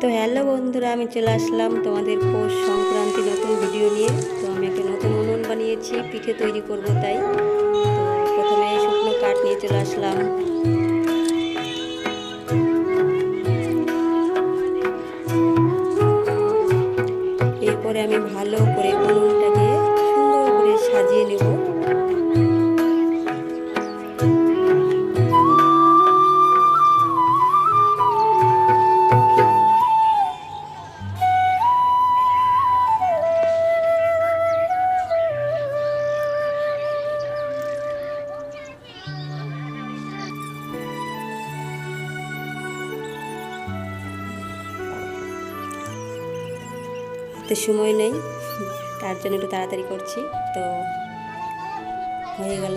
তো হ্যালো বন্ধুরা, আমি চলে আসলাম তোমাদের পৌষ সংক্রান্তি নতুন ভিডিও নিয়ে। তো আমি একটা নতুন উনুন বানিয়েছি, পিঠে তৈরি করব তাই। তো প্রথমে শুকনো কাঠ নিয়ে চলে আসলাম। হাতে সময় নেই। তার জন্য একটু তাড়াতাড়ি করছি। তো হয়ে গেল।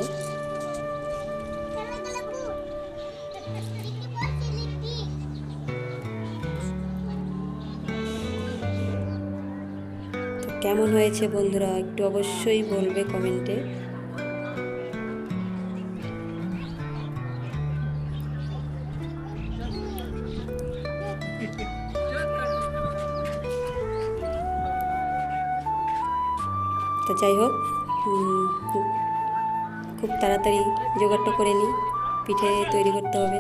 কেমন হয়েছে বন্ধুরা? একটু অবশ্যই বলবে কমেন্টে। তো যাই হোক খুব তাড়াতাড়ি জোগাড়টা করে নিই, পিঠে তৈরি করতে হবে।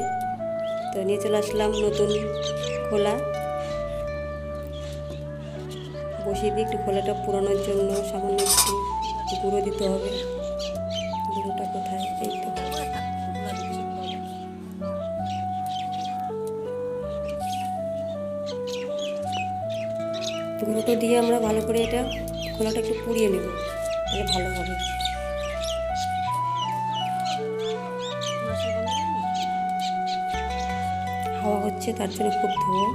তো নিয়ে চলে আসলাম নতুন খোলা। বসিয়ে দিয়ে একটু খোলাটা পুরানোর জন্য সামান্য একটু গুঁড়ো দিতে হবে। গুঁড়োটা কোথায়? এই তো। গুঁড়োটা দিয়ে আমরা ভালো করে এটা খোলাটা একটু পুড়িয়ে নেব তাহলে ভালো হবে। হাওয়া হচ্ছে তার জন্য খুব ধোয়া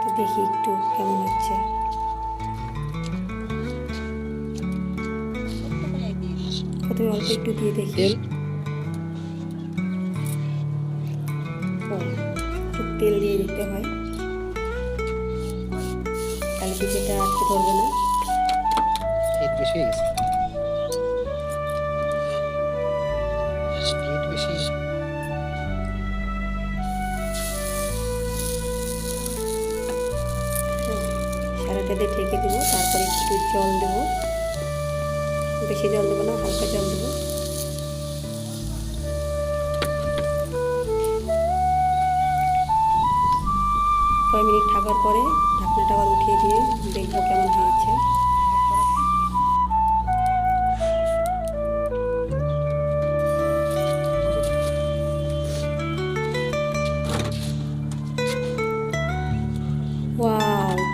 তো দেখি একটু কেমন হচ্ছে। প্রথমে অল্প একটু দিয়ে দেখি। তেল দিয়ে দিতে হয়। পিঠেটা আটকে ধরবে না। হিট বেশি হয়ে গেছে। হিট বেশি সারাটা দিয়ে ঢেকে দেবো তারপরে একটু জল দেবো। বেশি জল দেবো না হালকা জল দেবো। কয়েক মিনিট থাকার পরে ঢাকনাটা আবার উঠিয়ে দিয়ে দেখব কেমন হয়েছে।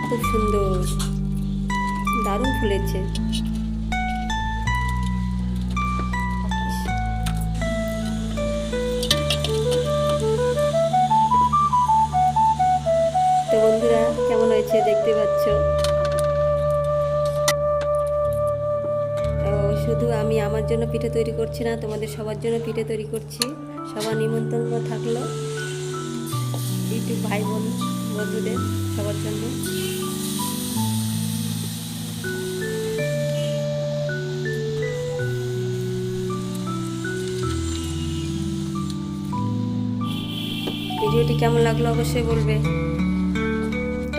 খুব সুন্দর। দারুণ ফুলেছে। শুধু আমি আমার জন্য পিঠে তৈরি করছি না, তোমাদের সবার জন্য পিঠে তৈরি করছি। সবার নিমন্ত্রণ থাকল। ইউটিউব ভাই বোন, বন্ধুদের সবার জন্য। ভিডিওটি কেমন লাগল অবশ্যই বলবে।